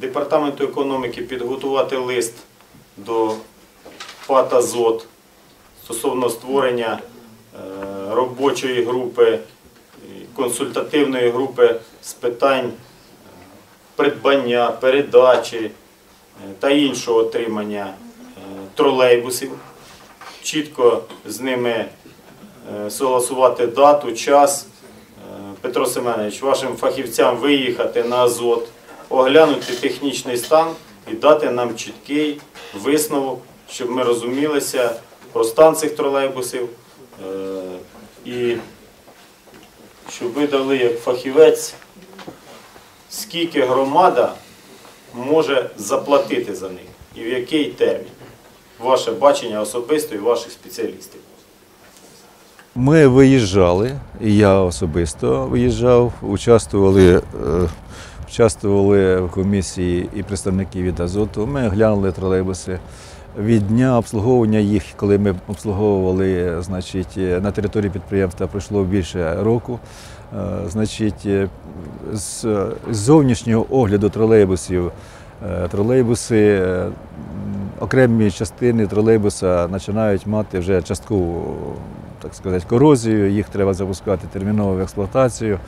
департаменту економіки підготувати лист до ПАТ «Азот» стосовно створення е, робочої групи, консультативної групи з питань е, придбання, передачі е, та іншого отримання е, тролейбусів. Чітко з ними е, согласувати дату, час. Е, Петро Семенович, вашим фахівцям виїхати на Азот, оглянути технічний стан і дати нам чіткий висновок, щоб ми розумілися про стан цих тролейбусів. Е, І щоб ви дали як фахівець, скільки громада може заплатити за них і в який термін. Ваше бачення особисто і ваших спеціалістів. Ми виїжджали, і я особисто виїжджав, участвували, е, участвували в комісії і представники від Азоту. Ми глянули тролейбуси. Від дня обслуговування їх, коли ми обслуговували, значить, е, на території підприємства пройшло більше року. Е, Значить, е, з зовнішнього огляду тролейбусів, тролейбуси, окремі частини тролейбуса починають мати вже часткову так сказати, корозію, їх треба запускати терміново в експлуатацію.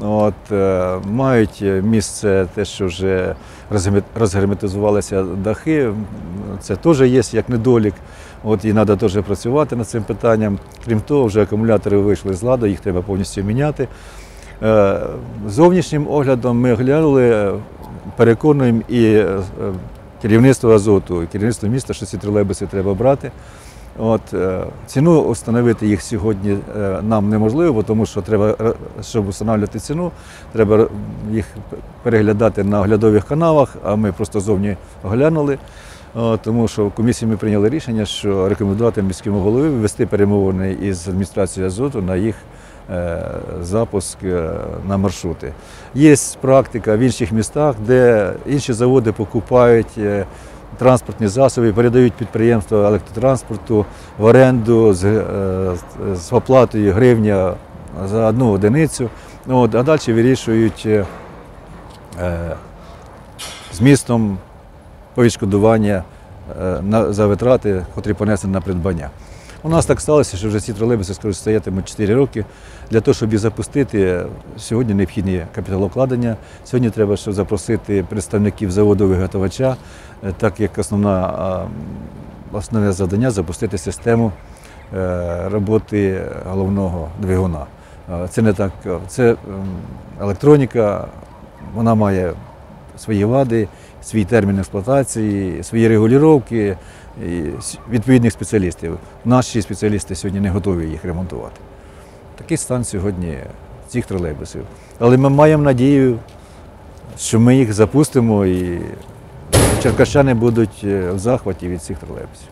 От, е, мають місце те, що вже розгерметизувалися дахи. Це теж є як недолік. От, і треба теж працювати над цим питанням. Крім того, вже акумулятори вийшли з ладу, їх треба повністю міняти. Е, Зовнішнім оглядом ми глянули, переконуємо і е, керівництво азоту, і керівництво міста, що ці тролейбуси треба брати. От, е, ціну встановити їх сьогодні е, нам неможливо, тому що треба, е, щоб встановлювати ціну, треба їх переглядати на оглядових каналах, а ми просто зовні оглянули. Тому що в комісії ми прийняли рішення, що рекомендувати міському голові ввести перемовини із адміністрацією азоту на їх запуск на маршрути. Є практика в інших містах, де інші заводи покупають транспортні засоби, передають підприємства електротранспорту в оренду з, е, з- з оплатою гривня за одну одиницю. От, а далі вирішують е, е, з містом відшкодування е, на, за витрати, котрі понесені на придбання. У нас так сталося, що вже ці тролейбуси скоро стоятимуть 4 роки. Для того, щоб їх запустити, сьогодні необхідні капіталовкладення. Сьогодні треба щоб запросити представників заводу виготовача, е, так як основна, основне завдання запустити систему е, роботи головного двигуна. Е, Це не так, це ем, електроніка, вона має свої вади, свій термін експлуатації, свої регулювання відповідних спеціалістів. Наші спеціалісти сьогодні не готові їх ремонтувати. Такий стан сьогодні цих тролейбусів. Але ми маємо надію, що ми їх запустимо і черкащани будуть е, в захваті від цих тролейбусів.